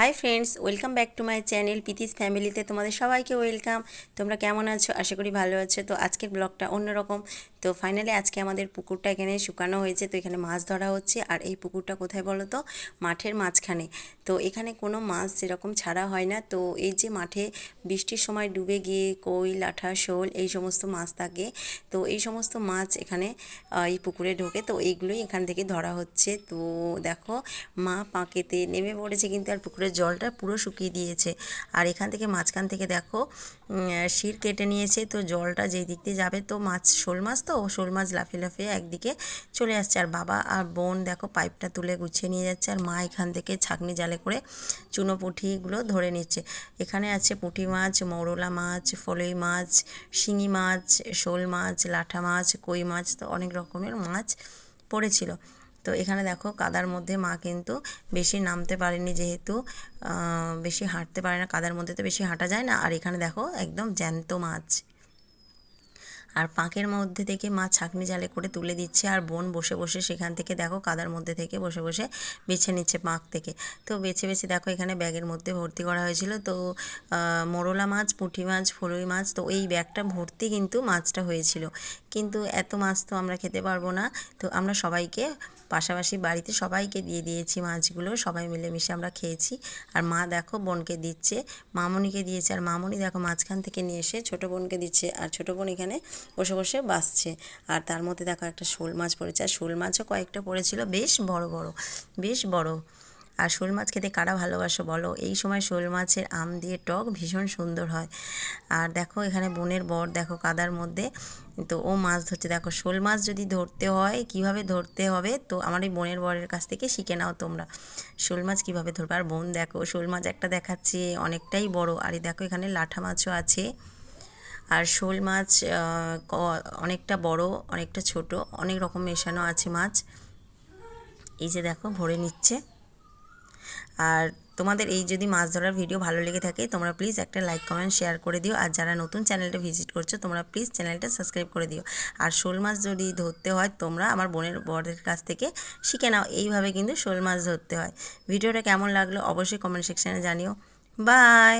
Hi friends welcome back to my channel পিতিস ফ্যামিলিতে তোমাদের সবাইকে ওয়েলকাম তোমরা কেমন আছো? আশা করি ভালো আছো। তো আজকের ব্লগটা অন্যরকম। তো ফাইনালি আজকে আমাদের পুকুরটা এখানে শুকানো হয়েছে। তো এখানে মাছ ধরা হচ্ছে। আর এই পুকুরটা কোথায় বলো তো? মাঠের মাঝখানে। তো এখানে কোনো মাছ সেরকম ছাড়া হয় না। তো এই যে মাঠে বৃষ্টির সময় ডুবে গিয়ে কই, লাঠা, শোল এই সমস্ত মাছ থাকে। তো এই সমস্ত মাছ এখানে এই পুকুরে ঢোকে। তো এইগুলোই এখান থেকে ধরা হচ্ছে। তো দেখো, মা পাঁকেতে নেমে পড়েছে কিন্তু আর পুকুরের জলটা পুরো শুকিয়ে দিয়েছে। আর এখান থেকে মাঝখান থেকে দেখো শির কেটে নিয়েছে। তো জলটা যেই দিক দিয়ে যাবে, তো মাছ, শোল মাছ তো, শোল মাছ লাফিয়ে লাফিয়ে একদিকে চলে আসছে। আর বাবা আর বোন দেখো, পাইপটা তুলে গুছিয়ে নিয়ে যাচ্ছে। আর মা এখান থেকে ছাকনি জালে করে চুনো পুঁঠিগুলো ধরে নিচ্ছে। এখানে আছে পুঁটি মাছ, মৌরলা মাছ ফলই মাছ, শিঙি মাছ, শোল মাছ, লাঠা মাছ, কই মাছ, তো অনেক রকমের মাছ পড়েছিল। তো এখানে দেখো কাদার মধ্যে মা কিন্তু বেশি নামতে পারেনি যেহেতু বেশি হাঁটতে পারে না, কাদার মধ্যে তো বেশি হাঁটা যায় না। আর এখানে দেখো একদম জ্যান্ত মাছ। আর পাঁকের মধ্যে থেকে মা ছাঁকনি জালে করে তুলে দিচ্ছে আর বোন বসে বসে সেখান থেকে দেখো কাদার মধ্যে থেকে বসে বসে বেছে নিচ্ছে পাঁক থেকে। তো বেছে বেছে দেখো এখানে ব্যাগের মধ্যে ভর্তি করা হয়েছিল। তো মোরলা মাছ, পুঁটি মাছ ফলুই মাছ, তো এই ব্যাগটা ভর্তি কিন্তু মাছটা হয়েছিল। কিন্তু এত মাছ তো আমরা খেতে পারব না। তো আমরা সবাইকে পাশাপাশি বাড়িতে সবাইকে দিয়ে দিয়েছি মাছগুলো। সবাই মিলেমিশে আমরা খেয়েছি। আর মা দেখো বোনকে দিচ্ছে, মামনিকে দিয়েছে। আর মামনি দেখো মাঝখান থেকে নিয়ে এসে ছোটো বোনকে দিচ্ছে। আর ছোটো বোন এখানে বসে বসে বাসছে আর তার মধ্যে দেখো একটা শোল মাছ পড়েছে। আর শোল মাছও কয়েকটা পড়েছিল। বেশ বড় বড়, বেশ বড়। আর শোল মাছ খেতে কারা ভালোবাসো বলো? এই সময় শোল মাছের আম দিয়ে টক ভীষণ সুন্দর হয়। আর দেখো এখানে বোনের বর, দেখো কাদার মধ্যে। তো ও মাছ ধরছে। দেখো শোল মাছ যদি ধরতে হয়, কীভাবে ধরতে হবে? তো আমার এই বোনের বরের কাছ থেকে শিখে নাও তোমরা। শোল মাছ কীভাবে ধরবে? আর বোন দেখো, শোল মাছ একটা দেখাচ্ছে, অনেকটাই বড়। আর দেখো এখানে লাঠা মাছও আছে। আর শোল মাছ অনেকটা বড়, অনেকটা ছোট, অনেক রকম মেশানো আছে মাছ। এই যে দেখো, ভরে নিচ্ছে। আর তোমাদের এই যদি মাছ ধরার ভিডিও ভালো লেগে থাকে, তোমরা প্লিজ একটা লাইক কমেন্ট শেয়ার করে দিও। আর যারা নতুন চ্যানেলটা ভিজিট করছ, তোমরা প্লিজ চ্যানেলটা সাবস্ক্রাইব করে দিও। আর শোল মাছ যদি ধরতে হয়, তোমরা আমার বোনের বরের কাছ থেকে শিখে নাও, এইভাবে কিন্তু শোল মাছ ধরতে হয়। ভিডিওটা কেমন লাগল, অবশ্যই কমেন্ট সেকশানে জানিও। বাই